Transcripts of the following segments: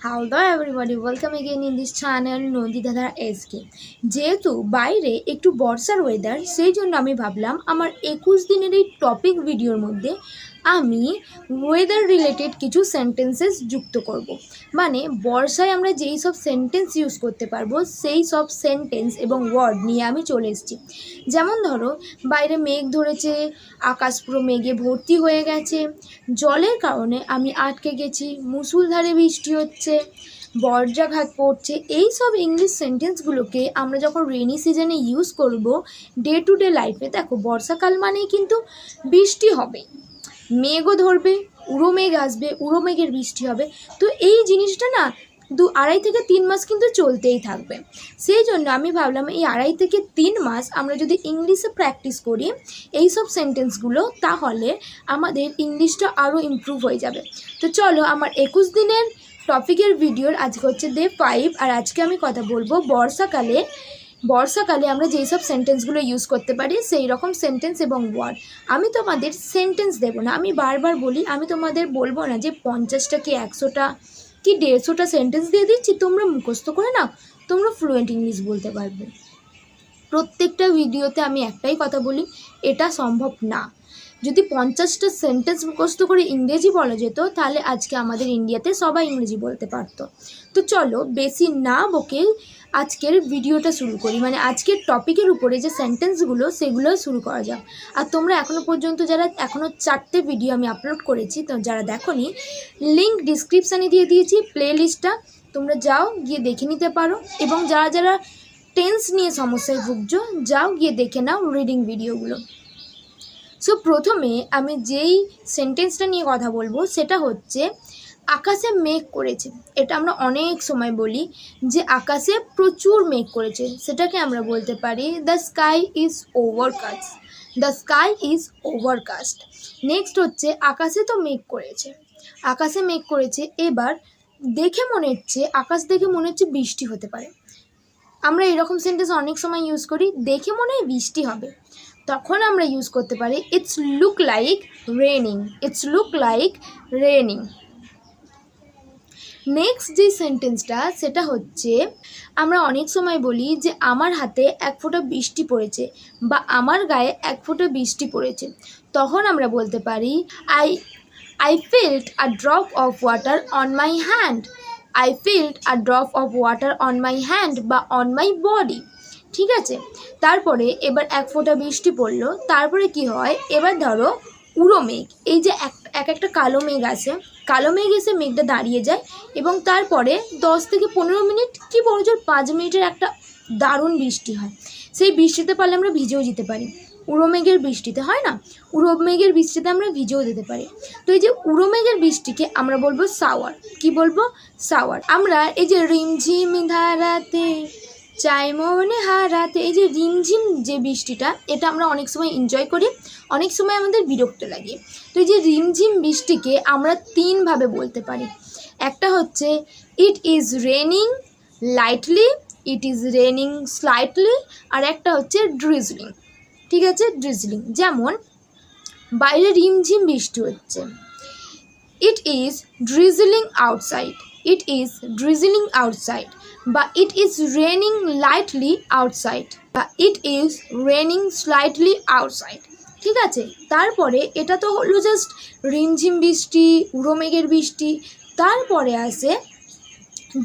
Hello everybody welcome again in this channel নন্দিদাদা এসকে যেহেতু বাইরে একটু বর্ষার ওয়েদার সেই জন্য আমি ভাবলাম আমার একুশ দিনের এই টপিক ভিডিওর মধ্যে আমি ওয়েদার রিলেটেড কিছু সেন্টেন্সেস যুক্ত করব। মানে বর্ষায় আমরা যেই সব সেন্টেন্স ইউজ করতে পারব, সেই সব সেন্টেন্স এবং ওয়ার্ড নিয়ে আমি চলে এসেছি যেমন ধরো, বাইরে মেঘ ধরেছে, আকাশ পুরো মেঘে ভর্তি হয়ে গেছে, জলের কারণে আমি আটকে গেছি, মুসুলধারে বৃষ্টি হচ্ছে বর্জ্যাঘাত পড়ছে, এই সব ইংলিশ সেন্টেন্সগুলোকে আমরা যখন রেনি সিজনে ইউজ করব ডে টু ডে লাইফে দেখো বর্ষাকাল মানেই কিন্তু বৃষ্টি হবে মেঘও ধরবে, উড়ো মেঘ আসবে, উড়ো মেঘের বৃষ্টি হবে। তো এই জিনিসটা না দু আড়াই থেকে তিন মাস কিন্তু চলতেই থাকবে। সেই জন্য আমি ভাবলাম এই আড়াই থেকে তিন মাস আমরা যদি ইংলিশে প্র্যাকটিস করি, এই সব সেন্টেন্সগুলো, তাহলে আমাদের ইংলিশটা আরও ইমপ্রুভ হয়ে যাবে। তো চলো আমার একুশ দিনের টপিকের ভিডিওর আজকে হচ্ছে ডে ফাইভ আর আজকে আমি কথা বলব বর্ষাকালে বর্ষাকালে আমরা যেই সব সেন্টেন্সগুলো ইউজ করতে পারি, সেই রকম সেন্টেন্স এবং ওয়ার্ড আমি তোমাদের সেন্টেন্স দেবো না, আমি বারবার বলি, আমি তোমাদের বলব না যে পঞ্চাশটা কি একশোটা কি দেড়শোটা সেন্টেন্স দিয়ে দিচ্ছি, তোমরা মুখস্থ করে নাও, তোমরা ফ্লুয়েন্ট ইংলিশ বলতে পারবে। প্রত্যেকটা ভিডিওতে আমি একটাই কথা বলি, এটা সম্ভব না। যদি পঞ্চাশটা সেন্টেন্স মুখস্থ করে ইংরেজি বলা যেত, তাহলে আজকে আমাদের ইন্ডিয়াতে সবাই ইংরেজি বলতে পারতো। তো চলো, বেশি না বকে আজকের ভিডিওটা শুরু করি। মানে আজকের টপিকের উপরে যে সেন্টেন্সগুলো সেগুলো শুরু করা যাক। আর তোমরা এখনও পর্যন্ত যারা এখনও চারটে ভিডিও আমি আপলোড করেছি, তো যারা দেখোনি লিঙ্ক ডিসক্রিপশানে দিয়ে দিয়েছি প্লে লিস্টটা তোমরা যাও, গিয়ে দেখে নিতে পারো। এবং যারা যারা টেন্স নিয়ে সমস্যায় ভুগছো, যাও গিয়ে দেখে নাও রিডিং ভিডিওগুলো সো প্রথমে আমি যেই সেন্টেন্সটা নিয়ে কথা বলব, সেটা হচ্ছে আকাশে মেঘ করেছে। এটা আমরা অনেক সময় বলি যে আকাশে প্রচুর মেঘ করেছে। সেটাকে আমরা বলতে পারি the sky is overcast the sky is overcast next হচ্ছে আকাশে তো মেঘ করেছে। আকাশে মেঘ করেছে। এবার দেখে মনে হচ্ছে, আকাশ দেখে মনে হচ্ছে বৃষ্টি হতে পারে। আমরা এরকম সেন্টেন্স অনেক সময় ইউজ করি, দেখে মনে হয় বৃষ্টি হবে। তখন আমরা ইউজ করতে পারি it's look like raining it's look like raining next যে সেন্টেন্সটা সেটা হচ্ছে, আমরা অনেক সময় বলি যে আমার হাতে এক ফোঁটা বৃষ্টি পড়েছে বা আমার গায়ে এক ফোঁটা বৃষ্টি পড়েছে। তখন আমরা বলতে পারি I I feeled a drop of water on my hand I feeled a drop of water on my hand বা অন মাই বডি ঠিক আছে? তারপরে এবার এক ফোঁটা বৃষ্টি পড়ল, তারপরে কি হয়? এবার ধরো উড়ো মেঘ, এই যে এক এক একটা কালো মেঘ আছে কালো মেঘ এসে মেঘটা দাঁড়িয়ে যায় এবং তারপরে দশ থেকে পনেরো মিনিট কি বড় জোর পাঁচ মিনিটের একটা দারুণ বৃষ্টি হয়। সেই বৃষ্টিতে পারলে আমরা ভিজেও যেতে পারি। উড়ো মেঘের বৃষ্টিতে, হয় না? উড়ো মেঘের বৃষ্টিতে আমরা ভিজেও দিতে পারি। তো এই যে উড়ো মেঘের বৃষ্টিকে আমরা বলব সাওয়ার। কি বলব? সাওয়ার। আমরা এই যে রিমঝিম ধারাতে চাই মনে হারাতে, এই যে রিমঝিম যে বৃষ্টিটা, এটা আমরা অনেক সময় এনজয় করি, অনেক সময় আমাদের বিরক্ত লাগে। তো এই যে রিমঝিম বৃষ্টিকে আমরা তিনভাবে বলতে পারি। একটা হচ্ছে it is raining lightly it is raining slightly আর একটা হচ্ছে ড্রিজলিং ঠিক আছে? ড্রিজলিং যেমন, বাইরে রিমঝিম বৃষ্টি হচ্ছে। It is drizzling outside it is drizzling outside বা it is raining lightly outside বা it is raining slightly outside ঠিক আছে? তারপরে এটা তো হলো জাস্ট রিমঝিম বৃষ্টি, উড়ো মেঘের বৃষ্টি। তারপরে আসে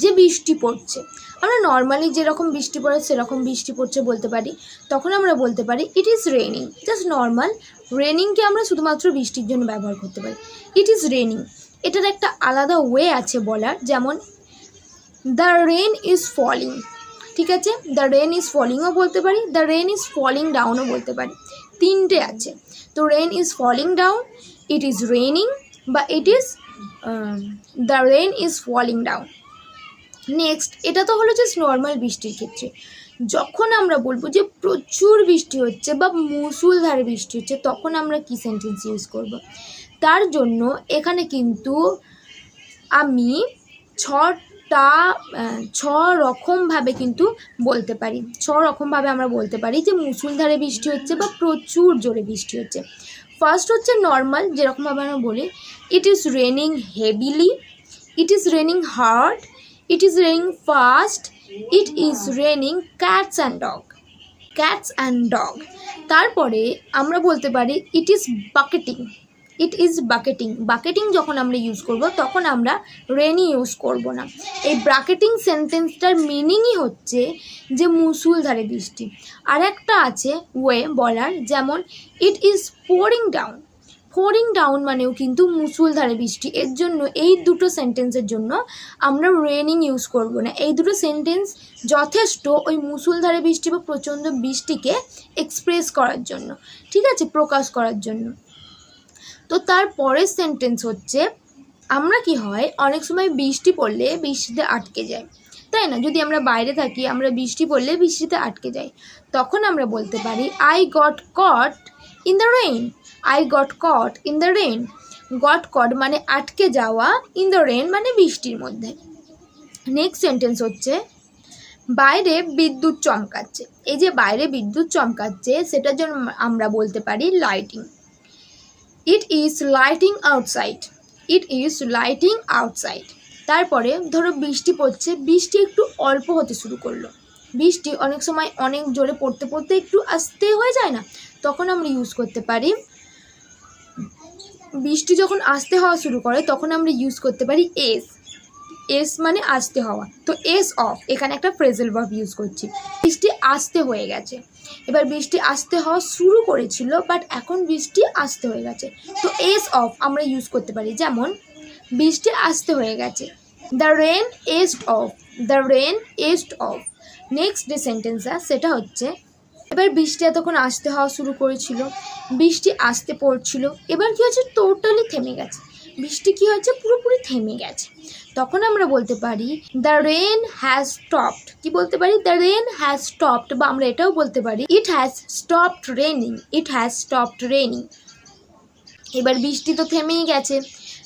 যে বৃষ্টি পড়ছে। আমরা নর্মালি যেরকম বৃষ্টি পড়ে সেরকম বৃষ্টি পড়ছে বলতে পারি। তখন আমরা বলতে পারি it is raining just normal রেনিংকে আমরা শুধুমাত্র বৃষ্টির জন্য ব্যবহার করতে পারি। ইট ইজ রেনিং এটার একটা আলাদা ওয়ে আছে বলার। যেমন দ্য রেন ইজ ফলিং ঠিক আছে? দ্য রেন ইজ ফলিংও বলতে পারি দ্য রেন ইজ ফলিং ডাউনও বলতে পারি। তিনটে আছে। তো rain is falling down it is raining বা it is the rain is falling down next এটা তো হলো জাস্ট নর্মাল বৃষ্টির ক্ষেত্রে। যখন আমরা বলব যে প্রচুর বৃষ্টি হচ্ছে বা মুসুলধারে বৃষ্টি হচ্ছে, তখন আমরা কী সেন্টেন্স ইউজ করব? তার জন্য এখানে কিন্তু আমি ছটা আহ, ছ রকমভাবে কিন্তু বলতে পারি। ছ রকমভাবে আমরা বলতে পারি যে মুসুলধারে বৃষ্টি হচ্ছে বা প্রচুর জোরে বৃষ্টি হচ্ছে। ফার্স্ট হচ্ছে নর্মাল যেরকমভাবে আমরা বলি। It is raining heavily it is raining hard it is raining fast it is raining cats and dog cats and dog তারপরে আমরা বলতে পারি ইট ইজ বাকেটিং ইট ইজ বাকেটিং বাকেটিং যখন আমরা ইউজ করব, তখন আমরা রেনি ইউজ করব না। এই ব্রাকেটিং সেন্টেন্সটার মিনিংই হচ্ছে যে মুসুলধারে বৃষ্টি। আর একটা আছে ওয়ে বলার, যেমন it is pouring down pouring down মানেও কিন্তু মুসুলধারে বৃষ্টি। এর জন্য এই দুটো সেন্টেন্সের জন্য আমরা রেনিং ইউজ করব না। এই দুটো সেন্টেন্স যথেষ্ট ওই মুসুলধারে বৃষ্টি বা প্রচণ্ড বৃষ্টিকে এক্সপ্রেস করার জন্য, ঠিক আছে? প্রকাশ করার জন্য। তো তার পরের সেন্টেন্স হচ্ছে, আমরা কি হয়, অনেক সময় বৃষ্টি পড়লে বৃষ্টিতে আটকে যায় তাই না? যদি আমরা বাইরে থাকি, আমরা বৃষ্টি পড়লে বৃষ্টিতে আটকে যাই। তখন আমরা বলতে পারি I got caught in the rain I got caught in the rain got caught মানে আটকে যাওয়া ইন দ্য রেইন মানে বৃষ্টির মধ্যে। নেক্সট সেন্টেন্স হচ্ছে, বাইরে বিদ্যুৎ চমকাচ্ছে। এই যে বাইরে বিদ্যুৎ চমকাচ্ছে, সেটার জন্য আমরা বলতে পারি lighting it is lighting outside it is lighting outside তারপরে ধরো বৃষ্টি পড়ছে, বৃষ্টি একটু অল্প হতে শুরু করল। বৃষ্টি অনেক সময় অনেক জোরে পড়তে পড়তে একটু আস্তে হয়ে যায় না? তখন আমরা ইউজ করতে পারি। বৃষ্টি যখন আস্তে হওয়া শুরু করে, তখন আমরা ইউজ করতে পারি এস এস মানে আস্তে হওয়া। তো এস অফ এখানে একটা ফ্রেজেল ভার্ব ইউজ করছি। বৃষ্টি আস্তে হয়ে গেছে। এবার বৃষ্টি আস্তে হওয়া শুরু করেছিল বাট এখন বৃষ্টি আস্তে হয়ে গেছে। তো এস অফ আমরা ইউজ করতে পারি, যেমন বৃষ্টি আস্তে হয়ে গেছে। The rain eased off the rain eased off next যে সেন্টেন্সটা সেটা হচ্ছে, এবার বৃষ্টি এতক্ষণ আসতে হওয়া শুরু করেছিল, বৃষ্টি আসতে পড়ছিল, এবার কি হচ্ছে টোটালি থেমে গেছে। বৃষ্টি কি হচ্ছে পুরোপুরি থেমে গেছে। তখন আমরা বলতে পারি দ্য রেন হ্যাজ স্টপড কি বলতে পারি? দ্য রেন হ্যাজ স্টপড বা আমরা এটাও বলতে পারি it has stopped raining it has stopped raining এবার বৃষ্টি তো থেমেই গেছে।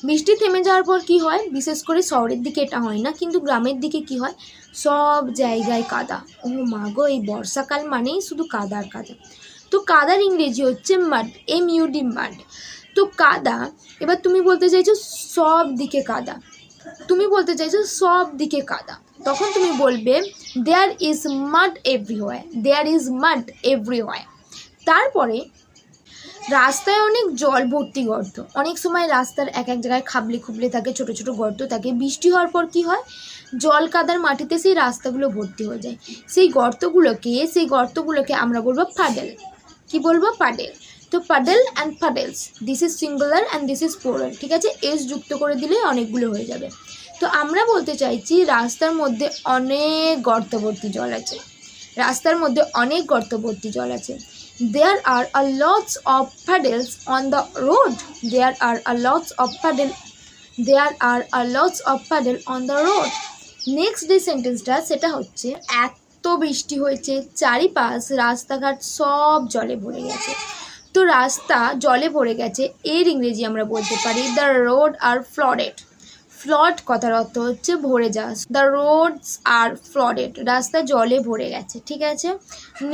বৃষ্টি থেমে যাওয়ার পর কি হয়? বিশেষ করে শহরের দিকে এটা হয় না, কিন্তু গ্রামের দিকে কি হয়? সব জায়গায় কাদা। ও মা গো, এই বর্ষাকাল মানেই শুধু কাদার কাদা। তো কাদার ইংরেজি হচ্ছে মাড এম ইউডি মাড তো কাদা, এবার তুমি বলতে চাইছো সব দিকে কাদা। তুমি বলতে চাইছো সব দিকে কাদা। তখন তুমি বলবে there is mud everywhere there is mud everywhere তারপরে রাস্তায় অনেক জল ভর্তি গর্ত। অনেক সময় রাস্তার এক এক জায়গায় খাবলে খুবলে থাকে, ছোট ছোট গর্ত থাকে। বৃষ্টি হওয়ার পর কি হয়? জল কাদার মাটিতে সেই রাস্তাগুলো ভর্তি হয়ে যায়। সেই গর্তগুলোকে সেই গর্তগুলোকে আমরা বলব পাডেল। কি বলব? পাডেল। তো puddle and puddles. This is singular and this is plural ঠিক আছে? এস যুক্ত করে দিলে অনেকগুলো হয়ে যাবে। তো আমরা বলতে চাইছি, রাস্তার মধ্যে অনেক গর্তবর্তী জল আছে। রাস্তার মধ্যে অনেক গর্তবর্তী জল আছে। There are a lots of puddles on the road there are a lots of puddle there are a lots of puddle on the road next যে সেন্টেন্সটা সেটা হচ্ছে, এত বৃষ্টি হয়েছে, চারিপাশ রাস্তাঘাট সব জলে ভরে গেছে। তো রাস্তা জলে ভরে গেছে। এর ইংরেজি আমরা বলতে পারি the road are flooded flood কথার অর্থ হচ্ছে ভরে যাওয়া। দ্য রোডস আর ফ্লডেড রাস্তা জলে ভরে গেছে, ঠিক আছে?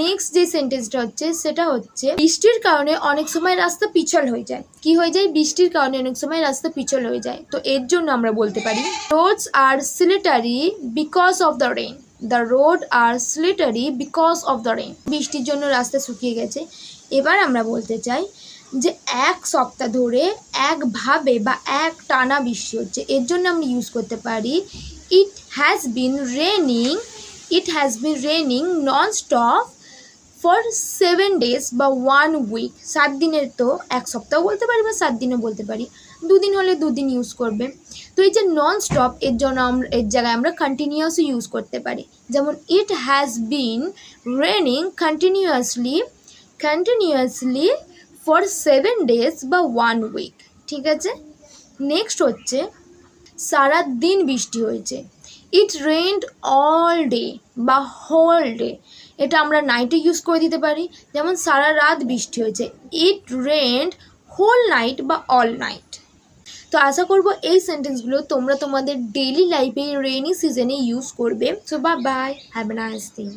নেক্সট যে সেন্টেন্সটা হচ্ছে, সেটা হচ্ছে, বৃষ্টির কারণে অনেক সময় রাস্তা পিছল হয়ে যায়। কি হয়ে যায়? বৃষ্টির কারণে অনেক সময় রাস্তা পিছল হয়ে যায়। তো এর জন্য আমরা বলতে পারি roads are slippery because of the rain the road are slippery because of the rain বৃষ্টির জন্য রাস্তা শুকিয়ে গেছে। এবার আমরা বলতে চাই যে এক সপ্তাহ ধরে একভাবে বা এক টানা বৃষ্টি হচ্ছে। এর জন্য আমরা ইউজ করতে পারি it has been raining it has been raining non stop for seven days বা ওয়ান উইক সাত দিনের তো এক সপ্তাহ বলতে পারি বা সাত দিনও বলতে পারি। দুদিন হলে দুদিন ইউজ করবে। তো এই যে নন স্টপ এর জন্য আমরা এর জায়গায় আমরা কন্টিনিউয়াসও ইউজ করতে পারি। যেমন it has been raining continuously continuously for seven days বা ওয়ান উইক ঠিক আছে? নেক্সট হচ্ছে সারা দিন বৃষ্টি হয়েছে। ইট রেন্ড অল ডে বা হোল ডে এটা আমরা নাইটে ইউজ করে দিতে পারি। যেমন সারা রাত বৃষ্টি হয়েছে ইট রেন্ড হোল নাইট বা অল নাইট তো আশা করব এই সেন্টেন্সগুলো তোমরা তোমাদের ডেইলি লাইফে রেনি সিজনে ইউজ করবে। সো বা বাই হ্যাভ নাইস দিন